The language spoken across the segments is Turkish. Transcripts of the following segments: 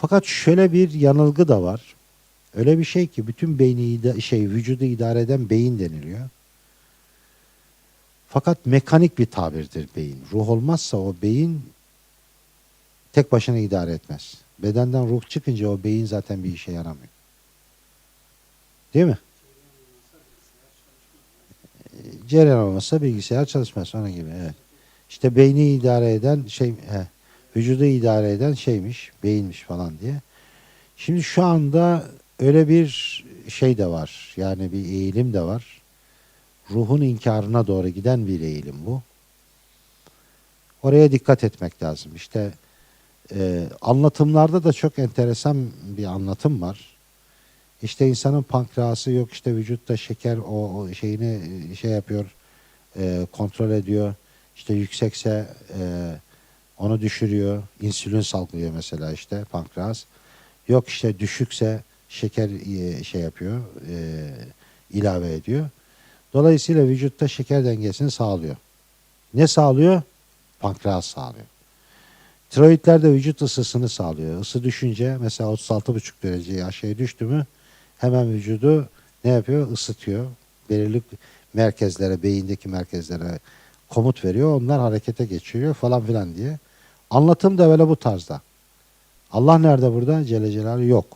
Fakat şöyle bir yanılgı da var. Öyle bir şey ki bütün beyni şey vücudu idare eden beyin deniliyor. Fakat mekanik bir tabirdir beyin. Ruh olmazsa o beyin tek başına idare etmez. Bedenden ruh çıkınca o beyin zaten bir işe yaramıyor. Değil mi? Cereyan olmazsa bilgisayar çalışmaz. Onun gibi evet. İşte beyni idare eden şey, he, vücudu idare eden şeymiş, beyinmiş falan diye. Şimdi şu anda öyle bir şey de var. Yani bir eğilim de var. Ruhun inkarına doğru giden bir eğilim bu. Oraya dikkat etmek lazım. İşte e, anlatımlarda da çok enteresan bir anlatım var. İşte insanın pankreası yok işte vücutta şeker o, o şeyini e, şey yapıyor e, kontrol ediyor. İşte yüksekse e, onu düşürüyor. İnsülin salgılıyor mesela işte pankreas. Yok işte düşükse şeker e, şey yapıyor e, ilave ediyor. Dolayısıyla vücutta şeker dengesini sağlıyor. Ne sağlıyor? Pankreas sağlıyor. Tiroidler de vücut ısısını sağlıyor. Isı düşünce mesela 36,5 dereceye aşağıya düştü mü hemen vücudu ne yapıyor? Isıtıyor. Belirli merkezlere, beyindeki merkezlere komut veriyor. Onlar harekete geçiriyor falan filan diye. Anlatım da böyle bu tarzda. Allah nerede burada? Celle Celaluhu yok.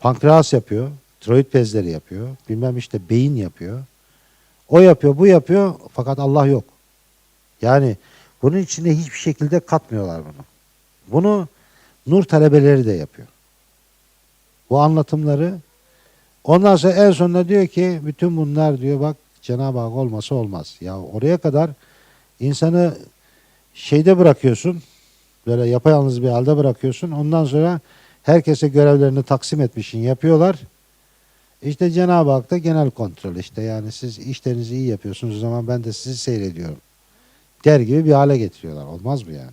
Pankreas yapıyor. Tiroid bezleri yapıyor. Bilmem işte beyin yapıyor. O yapıyor, bu yapıyor fakat Allah yok. Yani bunun içine hiçbir şekilde katmıyorlar bunu. Bunu nur talebeleri de yapıyor. Bu anlatımları ondan sonra en sonunda diyor ki bütün bunlar diyor bak Cenab-ı Hak olmasa olmaz. Ya oraya kadar insanı şeyde bırakıyorsun. Böyle yapayalnız bir halde bırakıyorsun. Ondan sonra herkese görevlerini taksim etmişsin yapıyorlar. İşte Cenab-ı Hak da genel kontrol işte yani siz işlerinizi iyi yapıyorsunuz o zaman ben de sizi seyrediyorum. Der gibi bir hale getiriyorlar. Olmaz mı yani?